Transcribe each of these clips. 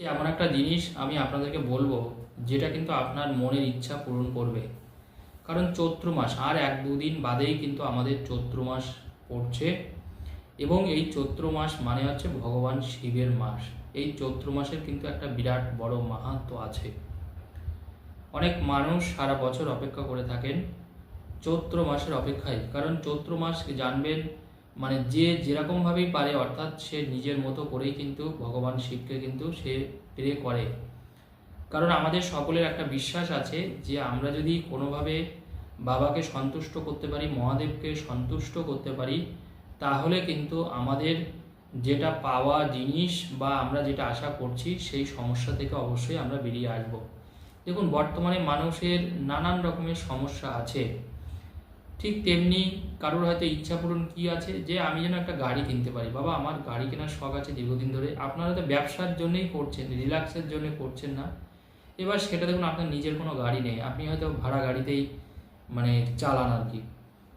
এমন একটা জিনিস আমি আপনাদেরকে বলব, যেটা কিন্তু আপনার মনের ইচ্ছা পূরণ করবে। কারণ চৈত্র মাস, আর এক দুদিন বাদেই কিন্তু আমাদের চৈত্র মাস পড়ছে। এবং এই চৈত্র মাস মানে হচ্ছে ভগবান শিবের মাস। এই চৈত্র মাসের কিন্তু একটা বিরাট বড় মাহাত্ম আছে। অনেক মানুষ সারা বছর অপেক্ষা করে থাকেন চৈত্র মাসের অপেক্ষায়। কারণ চৈত্র মাস জানবেন? মানে যে যেরকমভাবেই পারে, অর্থাৎ সে নিজের মতো করেই কিন্তু ভগবান শিবকে কিন্তু সে প্রে করে। কারণ আমাদের সকলের একটা বিশ্বাস আছে যে আমরা যদি কোনোভাবে বাবাকে সন্তুষ্ট করতে পারি, মহাদেবকে সন্তুষ্ট করতে পারি, তাহলে কিন্তু আমাদের যেটা পাওয়া জিনিস বা আমরা যেটা আশা করছি, সেই সমস্যা থেকে অবশ্যই আমরা বেরিয়ে আসব। দেখুন, বর্তমানে মানুষের নানান রকমের সমস্যা আছে। ঠিক তেমনি কারোর হয়তো ইচ্ছা পূরণ কি আছে? যে আমি যেন একটা গাড়ি কিনতে পারি। বাবা, আমার গাড়ি কেনার শখ আছে দীর্ঘদিন ধরে। আপনারা তো ব্যবসার জন্যই করছেন, রিল্যাক্সের জন্য করছেন না। এবার সেটা দেখুন, আপনার নিজের কোনো গাড়ি নেই। আপনি হয়তো ভাড়া গাড়িতেই মানে চালান আর কি।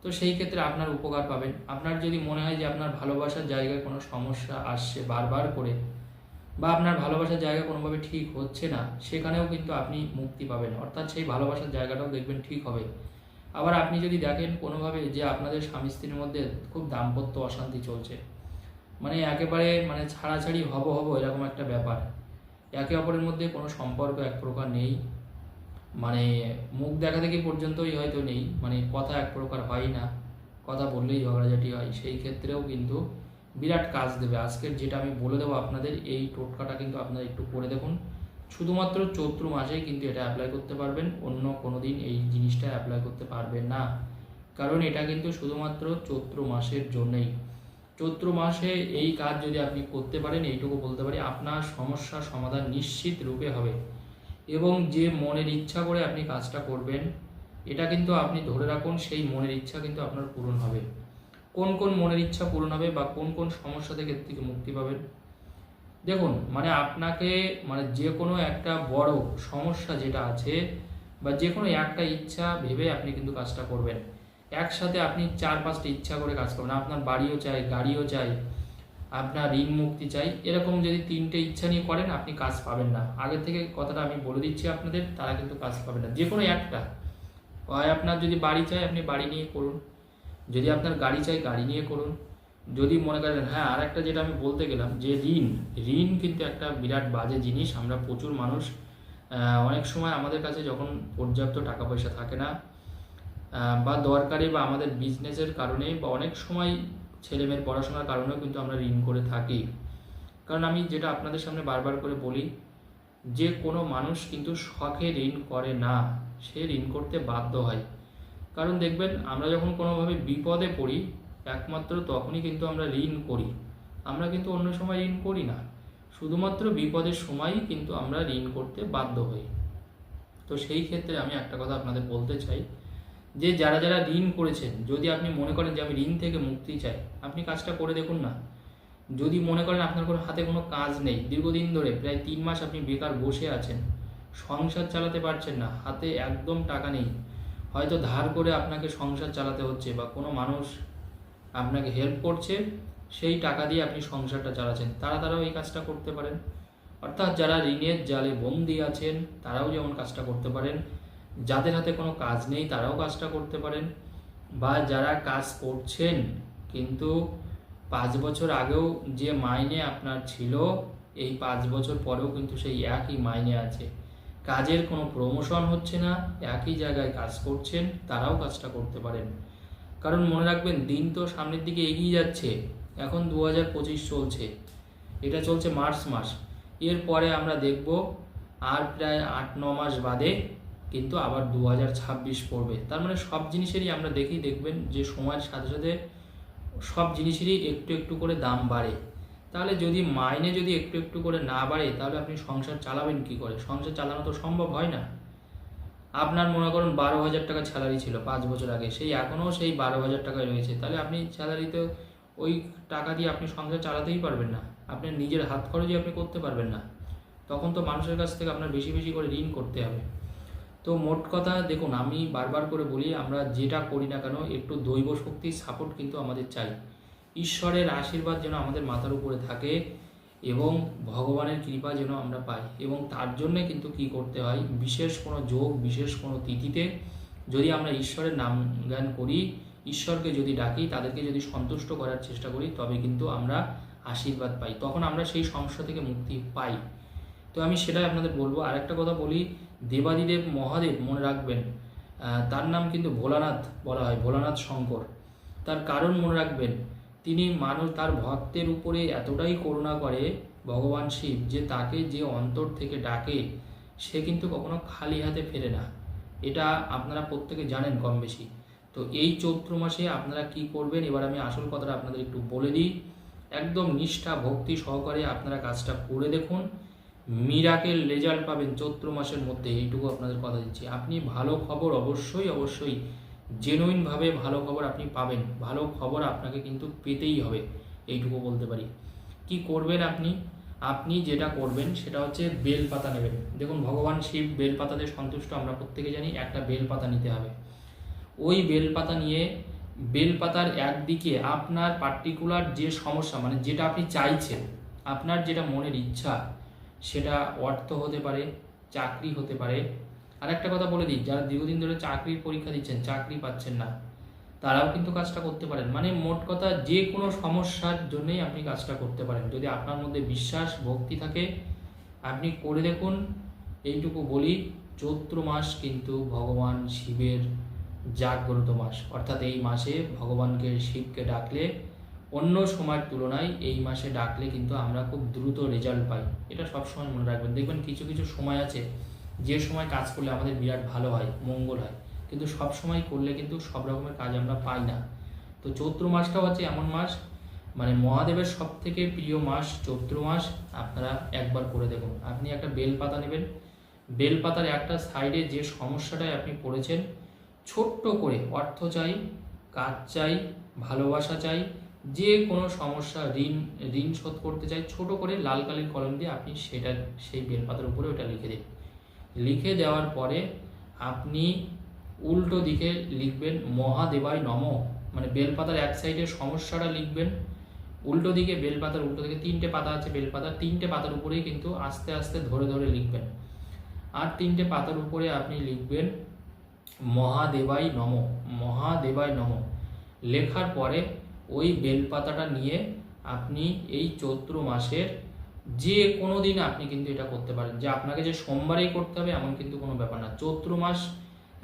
তো সেই ক্ষেত্রে আপনার উপকার পাবেন। আপনার যদি মনে হয় যে আপনার ভালোবাসার জায়গায় কোনো সমস্যা আসছে বারবার করে, বা আপনার ভালোবাসার জায়গা কোনোভাবে ঠিক হচ্ছে না, সেখানেও কিন্তু আপনি মুক্তি পাবেন। অর্থাৎ সেই ভালোবাসার জায়গাটাও দেখবেন ঠিক হবে। আবার আপনি যদি দেখেন কোনোভাবে যে আপনাদের স্বামী স্ত্রীর মধ্যে খুব দাম্পত্য অশান্তি চলছে মানে একেবারে মানে ছাড়াছাড়ি হব হব এরকম একটা ব্যাপার। একে অপরের মধ্যে কোনো সম্পর্ক এক প্রকার নেই মানে মুখ দেখা দেখি পর্যন্তই হয়তো নেই মানে কথা এক প্রকার হয় না, কথা বললেই ঝগড়াঝাটি হয়, সেই ক্ষেত্রেও কিন্তু বিরাট কাজ দেবে। আজকের যেটা আমি বলে দেবো আপনাদের, এই টোটকাটা কিন্তু আপনারা একটু করে দেখুন। শুধুমাত্র চৈত্র মাসেই কিন্তু এটা অ্যাপ্লাই করতে পারবেন, অন্য কোনো দিন এই জিনিসটা অ্যাপ্লাই করতে পারবেন না। কারণ এটা কিন্তু শুধুমাত্র চৈত্র মাসের জন্যই। চৈত্র মাসে এই কাজ যদি আপনি করতে পারেন, এইটুকু বলতে পারি, আপনার সমস্যার সমাধান নিশ্চিত রূপে হবে। এবং যে মনের ইচ্ছা করে আপনি কাজটা করবেন, এটা কিন্তু আপনি ধরে রাখুন, সেই মনের ইচ্ছা কিন্তু আপনার পূরণ হবে। কোন কোন মনের ইচ্ছা পূরণ হবে বা কোন কোন সমস্যা থেকে থেকে মুক্তি পাবেন দেখুন মানে আপনাকে মানে যে কোনো একটা বড় সমস্যা যেটা আছে বা যে কোনো একটা ইচ্ছা ভেবে আপনি কিন্তু কাজটা করবেন। একসাথে আপনি চার পাঁচটা ইচ্ছা করে কাজ করবেন। আপনার বাড়িও চাই, গাড়িও চাই, আপনার ঋণ মুক্তি চাই, এরকম যদি তিনটে ইচ্ছা নিয়ে করেন, আপনি কাজ পাবেন না। আগে থেকে কথাটা আমি বলে দিচ্ছি আপনাদের, তারা কিন্তু কাজ পাবেন না। যে কোনো একটা। হয় আপনার যদি বাড়ি চাই, আপনি বাড়ি নিয়ে করুন। যদি আপনার গাড়ি চাই, গাড়ি নিয়ে করুন। যদি মনে করেন হ্যাঁ আর একটা যেটা আমি বলতে গেলাম যে ঋণ ঋণ কিন্তু একটা বিরাট বাজে জিনিস। আমরা প্রচুর মানুষ অনেক সময় আমাদের কাছে যখন পর্যাপ্ত টাকা পয়সা থাকে না বা দরকারি বা আমাদের বিজনেসের কারণে বা অনেক সময় ছেলেমেয়ের পড়াশোনার কারণেও কিন্তু আমরা ঋণ করে থাকি। কারণ আমি যেটা আপনাদের সামনে বারবার করে বলি, যে কোনো মানুষ কিন্তু শখে ঋণ করে না, সে ঋণ করতে বাধ্য হয়। কারণ দেখবেন, আমরা যখন কোনোভাবে বিপদে পড়ি একমাত্র তখনই কিন্তু আমরা ঋণ করি। আমরা কিন্তু অন্য সময় ঋণ করি না। শুধুমাত্র বিপদের সময়ই কিন্তু আমরা ঋণ করতে বাধ্য হই। তো সেই ক্ষেত্রে আমি একটা কথা আপনাদের বলতে চাই যে, যারা যারা ঋণ করেছেন, যদি আপনি মনে করেন যে আমি ঋণ থেকে মুক্তি চাই, আপনি কাজটা করে দেখুন না। যদি মনে করেন আপনার কোনো হাতে কোনো কাজ নেই, দীর্ঘদিন ধরে প্রায় তিন মাস আপনি বেকার বসে আছেন, সংসার চালাতে পারছেন না, হাতে একদম টাকা নেই, হয়তো ধার করে আপনাকে সংসার চালাতে হচ্ছে বা কোনো মানুষ আপনাকে হেল্প করছে, সেই টাকা দিয়ে আপনি সংসারটা চালাচ্ছেন। তারা তারাও এই কাজটা করতে পারেন। অর্থাৎ যারা ঋণের জালে বন্দি আছেন, তারাও যেমন কাজটা করতে পারেন। যাদের হাতে কোনো কাজ নেই, তারাও কাজটা করতে পারেন। বা যারা কাজ করছেন, কিন্তু পাঁচ বছর আগেও যে মাইনে আপনার ছিল, এই পাঁচ বছর পরেও কিন্তু সেই একই মাইনে আছে। কাজের কোনো প্রমোশন হচ্ছে না, একই জায়গায় কাজ করছেন, তারাও কাজটা করতে পারেন। কারণ মনে রাখবেন, দিন তো সামনের দিকে এগিয়ে যাচ্ছে। এখন দু হাজার পঁচিশ চলছে। এটা চলছে মার্চ মাস। এরপরে আমরা দেখব আর প্রায় আট, ন মাস বাদে কিন্তু আবার দু হাজার ছাব্বিশ পড়বে। তার মানে সব জিনিসেরই আমরা দেখি দেখবেন যে সময়ের সাথে সাথে সব জিনিসেরই একটু একটু করে দাম বাড়ে। তাহলে যদি মাইনে যদি একটু একটু করে না বাড়ে, তাহলে আপনি সংসার চালাবেন কি করে? সংসার চালানো তো সম্ভব হয় না। আপনার মনে করুন বারো হাজার টাকা স্যালারি ছিল পাঁচ বছর আগে, সেই এখনও সেই বারো হাজার টাকায় রয়েছে। তাহলে আপনি স্যালারিতে ওই টাকা দিয়ে আপনি সংসার চালাতেই পারবেন না। আপনার নিজের হাত খরচই আপনি করতে পারবেন না। তখন তো মানুষের কাছ থেকে আপনার বেশি বেশি করে ঋণ করতে হবে। তো মোট কথা, দেখুন, আমি বারবার করে বলি, আমরা যেটা করি না কেন, একটু দৈব শক্তির সাপোর্ট কিন্তু আমাদের চাই। ঈশ্বরের আশীর্বাদ যেন আমাদের মাথার উপরে থাকে। এবং ভগবানের কৃপা যেন আমরা পাই। এবং তার জন্যে কিন্তু কি করতে হয়, বিশেষ কোনো যোগ, বিশেষ কোনো তিথিতে যদি আমরা ঈশ্বরের নাম জ্ঞান করি, ঈশ্বরকে যদি ডাকি, তাদেরকে যদি সন্তুষ্ট করার চেষ্টা করি, তবে কিন্তু আমরা আশীর্বাদ পাই। তখন আমরা সেই সমস্যা থেকে মুক্তি পাই। তো আমি সেটাই আপনাদের বলব। আর একটা কথা বলি, দেবাদিদেব মহাদেব, মনে রাখবেন তার নাম কিন্তু ভোলানাথ বলা হয়, ভোলানাথ শঙ্কর। তার কারণ মনে রাখবেন তিনি মানুষ তার ভক্তের উপরে এতটাই করুণা করে ভগবান শিব যে তাকে যে অন্তর থেকে ডাকে, সে কিন্তু কখনো খালি হাতে ফেরে না। এটা আপনারা প্রত্যেকে জানেন কম বেশি তো এই চৈত্র মাসে আপনারা কি করবেন? এবার আমি আসল কথাটা আপনাদের একটু বলে দিই। একদম নিষ্ঠা, ভক্তি সহকারে আপনারা কাজটা করে দেখুন। মিরাকেল রেজাল্ট পাবেন চৈত্র মাসের মধ্যে, এইটুকু আপনাদের কথা দিচ্ছি। আপনি ভালো খবর অবশ্যই অবশ্যই জেনুইনভাবে ভালো খবর আপনি পাবেন। ভালো খবর আপনাকে কিন্তু পেতেই হবে, এইটুকু বলতে পারি। কি করবেন আপনি? আপনি যেটা করবেন সেটা হচ্ছে বেলপাতা নেবেন। দেখুন, ভগবান শিব বেলপাতাতে সন্তুষ্ট, আমরা প্রত্যেকে জানি একটা বেলপাতা নিতে হবে। ওই বেলপাতা নিয়ে বেলপাতার একদিকে আপনার পার্টিকুলার যে সমস্যা মানে যেটা আপনি চাইছেন, আপনার যেটা মনের ইচ্ছা, সেটা অর্থ হতে পারে, চাকরি হতে পারে আর একটা কথা বলে দিই, যারা দীর্ঘদিন ধরে চাকরির পরীক্ষা দিচ্ছেন, চাকরি পাচ্ছেন না, তারাও কিন্তু কাজটা করতে পারেন। মানে মোট কথা যে কোনো সমস্যার জন্যই আপনি কাজটা করতে পারেন। যদি আপনার মধ্যে বিশ্বাস, ভক্তি থাকে, আপনি করে দেখুন। এইটুকু বলি, চৈত্র মাস কিন্তু ভগবান শিবের জাগ্রত মাস। অর্থাৎ এই মাসে ভগবানকে শিবকে ডাকলে অন্য সময়ের তুলনায় এই মাসে ডাকলে কিন্তু আমরা খুব দ্রুত রেজাল্ট পাই। এটা সবসময় মনে রাখবেন। দেখবেন কিছু কিছু সময় আছে যে সময় কাজ করলে আমাদের বিরাট ভালো হয়, মঙ্গল হয়। কিন্তু সব সময় করলে কিন্তু সব রকমের কাজ আমরা পাই না। তো চৈত্র মাসটা হচ্ছে এমন মাস মানে মহাদেবের সব থেকে প্রিয় মাস চৈত্র মাস, আপনারা একবার করে দেখুন। আপনি একটা বেলপাতা নেবেন। বেলপাতার একটা সাইডে যে সমস্যাটায় আপনি পড়েছেন, ছোট্ট করে অর্থ চাই, কাজ চাই, ভালোবাসা চাই, যে কোনো সমস্যা, ঋণ ঋণ শোধ করতে চাই, ছোট করে লাল কালির কলম দিয়ে আপনি সেটা, সেই বেলপাতার উপরে ওটা লিখে দিন। লিখে দেওয়ার পরে আপনি উল্টো দিকে লিখবেন, মহাদেবায় নম। মানে বেলপাতার এক সাইডে সমস্যাটা লিখবেন, উল্টো দিকে বেলপাতার, উল্টো দিকে তিনটে পাতা আছে বেলপাতার, তিনটে পাতার উপরেই কিন্তু আস্তে আস্তে ধরে ধরে লিখবেন। আর তিনটে পাতার উপরে আপনি লিখবেন মহাদেবাই নম। মহাদেবাই নম। লেখার পরে ওই বেলপাতাটা নিয়ে আপনি এই চৈত্র মাসের যে কোনো দিন আপনি কিন্তু এটা করতে পারেন। যে আপনাকে যে সোমবারেই করতে হবে এমন কিন্তু কোনো ব্যাপার না। চৈত্র মাস,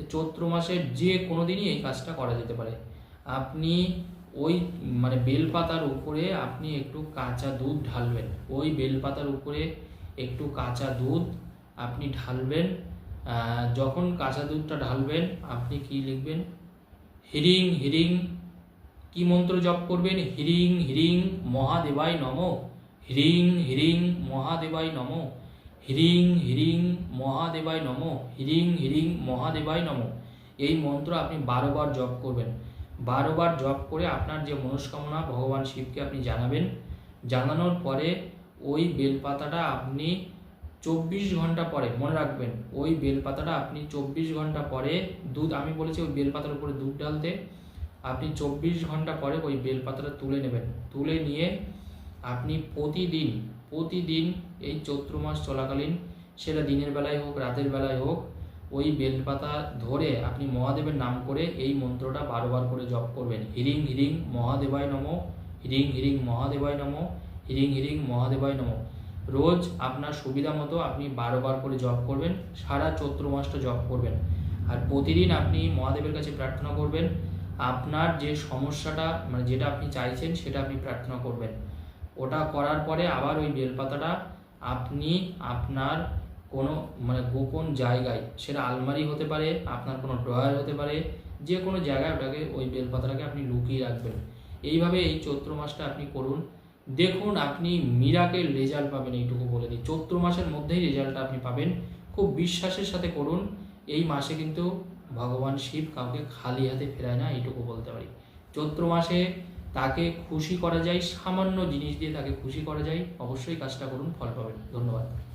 চৈত্র মাসের যে কোনো দিনই এই কাজটা করা যেতে পারে। আপনি ওই মানে বেলপাতার উপরে আপনি একটু কাঁচা দুধ ঢালবেন। ওই বেলপাতার উপরে একটু কাঁচা দুধ আপনি ঢালবেন। যখন কাঁচা দুধটা ঢালবেন, আপনি কি লিখবেন? হিরিং হিরিং, কি মন্ত্র জপ করবেন? হিরিং হিরিং, মহাদেবায় নম। হিরিং হিরিং মহাদেবায় নম। হিরিং হিরিং মহাদেবায় নম। হিরিং হিরিং মহাদেবায় নম। এই মন্ত্র আপনি বারোবার জপ করবেন। বারোবার জপ করে আপনার যে মনস্কামনা ভগবান শিবকে আপনি জানাবেন, জানানোর পরে ওই বেলপাতাটা আপনি চব্বিশ ঘণ্টা পরে, মনে রাখবেন, ওই বেলপাতাটা আপনি চব্বিশ ঘণ্টা পরে দুধ, আমি বলেছি ওই বেলপাতার উপরে দুধ ঢালতে, আপনি চব্বিশ ঘণ্টা পরে ওই বেলপাতাটা তুলে নেবেন। তুলে নিয়ে আপনি প্রতিদিন প্রতিদিন এই চৈত্র মাস চলাকালীন, সেটা দিনের বেলায় হোক, রাতের বেলায় হোক, ওই বেলপাতা ধরে আপনি মহাদেবের নাম করে এই মন্ত্রটা বারবার করে জপ করবেন। হিরিং হিরিং মহাদেবায় নম, হিরিং হিরিং মহাদেবায় নম, হিরিং হিরিং মহাদেবায় নম। রোজ আপনার সুবিধা মতো আপনি বারোবার করে জপ করবেন, সারা চৈত্র মাসটা জপ করবেন। আর প্রতিদিন আপনি মহাদেবের কাছে প্রার্থনা করবেন, আপনার যে সমস্যাটা মানে যেটা আপনি চাইছেন সেটা আপনি প্রার্থনা করবেন। ওটা করার পরে আবার ওই বেলপাতাটা আপনি আপনার কোনো মানে গোপন জায়গায়, সেটা আলমারি হতে পারে, আপনার কোনো ড্রয়ার হতে পারে, যে কোনো জায়গায় ওটাকে, ওই বেলপাতাটাকে আপনি লুকিয়ে রাখবেন। এইভাবে এই চৈত্র মাসটা আপনি করুন। দেখুন আপনি মিরাকেল রেজাল্ট পাবেন, এইটুকু বলে দিই। চৈত্র মাসের মধ্যেই রেজাল্টটা আপনি পাবেন। খুব বিশ্বাসের সাথে করুন, এই মাসে কিন্তু ভগবান শিব কাউকে খালি হাতে ফেরায় না, এইটুকু বলতে পারি। চৈত্র মাসে তাকে খুশি করা যায়, সামান্য জিনিস দিয়ে তাকে খুশি করা যায়, অবশ্যই কাজটা করুন, ফল পাবেন। ধন্যবাদ।